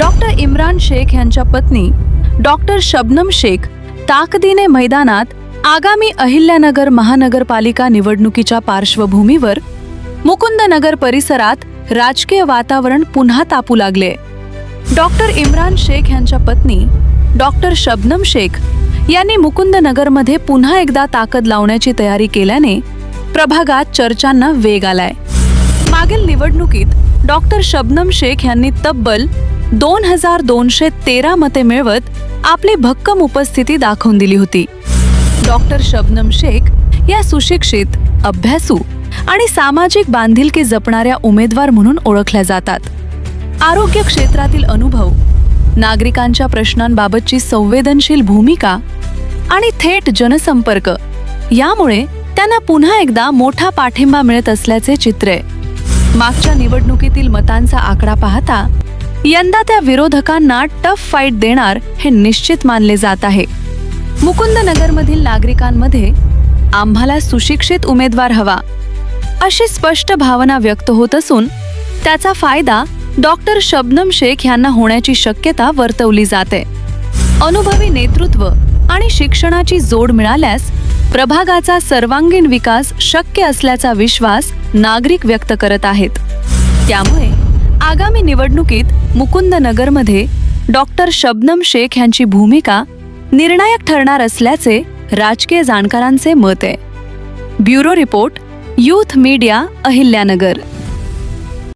Doctor Imran Shaikh यांच्या पत्नी doctor Shabnam Shaikh ताकदीने मैदानात आगामी अहिल्यानगर महानगरपालिका निवडणुकीच्या पार्श्वभूमीवर मुकुंदनगर परिसरात राजकीय वातावरण पुन्हा तापू लागले. डॉक्टर इम्रान शेख यांच्या पत्नी डॉक्टर शबनम शेख यांनी मुकुंदनगरमध्ये पुन्हा एकदा ताकद लावण्याची तयारी केल्याने प्रभागात चर्चांना वेग आलाय. मागील निवडणुकीत डॉक्टर शबनम शेख यांनी तब्बल दोन हजार दोनशे तेरा मते मिळवत आपली भक्कम उपस्थिती दाखवून दिली होती. डॉक्टर शबनम शेख या सुशिक्षित अभ्यासू आणि सामाजिक बांधिलकी जपणाऱ्या उमेदवार म्हणून ओळखल्या जातात. आरोग्य क्षेत्रातील अनुभव नागरिकांच्या प्रश्नांबाबतची संवेदनशील भूमिका आणि थेट जनसंपर्क यामुळे त्यांना पुन्हा एकदा मोठा पाठिंबा मिळत असल्याचे चित्र आहे. मागच्या निवडणुकीतील मतांचा आकडा पाहता यंदा त्या विरोधकांना टफ फाईट देणार हे निश्चित मानले जात आहे. मुकुंदनगरमधील नागरिकांमध्ये आम्हाला सुशिक्षित उमेदवार हवा अशी स्पष्ट भावना व्यक्त होत असून त्याचा फायदा डॉक्टर शबनम शेख यांना होण्याची शक्यता वर्तवली जाते. अनुभवी नेतृत्व आणि शिक्षणाची जोड मिळाल्यास प्रभागाचा सर्वांगीण विकास शक्य असल्याचा विश्वास नागरिक व्यक्त करत आहेत. त्यामुळे आगामी निवडणुकीत मुकुंदनगरमध्ये डॉक्टर शबनम शेख यांची भूमिका निर्णायक ठरणार असल्याचे राजकीय जाणकारांचे मत आहे. Bureau report youth media Ahilyanagar.